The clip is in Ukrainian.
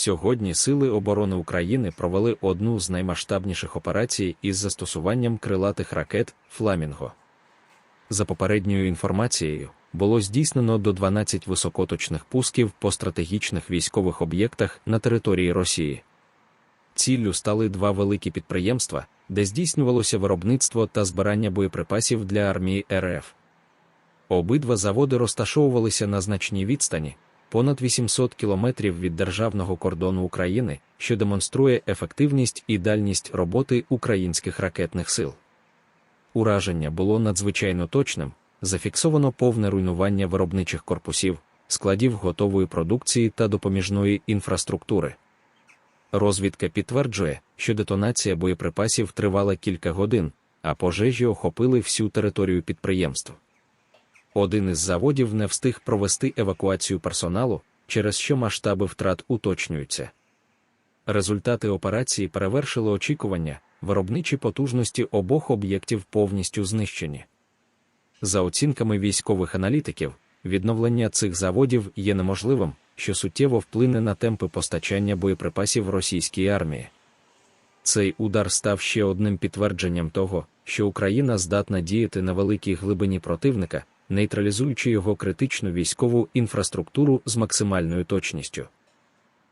Сьогодні Сили оборони України провели одну з наймасштабніших операцій із застосуванням крилатих ракет Фламінго. За попередньою інформацією, було здійснено до 12 високоточних пусків по стратегічних військових об'єктах на території Росії. Ціллю стали два великі підприємства, де здійснювалося виробництво та збирання боєприпасів для армії РФ. Обидва заводи розташовувалися на значній відстані, понад 800 кілометрів від державного кордону України, що демонструє ефективність і дальність роботи українських ракетних сил. Ураження було надзвичайно точним, зафіксовано повне руйнування виробничих корпусів, складів готової продукції та допоміжної інфраструктури. Розвідка підтверджує, що детонація боєприпасів тривала кілька годин, а пожежі охопили всю територію підприємств. Один із заводів не встиг провести евакуацію персоналу, через що масштаби втрат уточнюються. Результати операції перевершили очікування, виробничі потужності обох об'єктів повністю знищені. За оцінками військових аналітиків, відновлення цих заводів є неможливим, що суттєво вплине на темпи постачання боєприпасів російській армії. Цей удар став ще одним підтвердженням того, що Україна здатна діяти на великій глибині противника, нейтралізуючи його критичну військову інфраструктуру з максимальною точністю.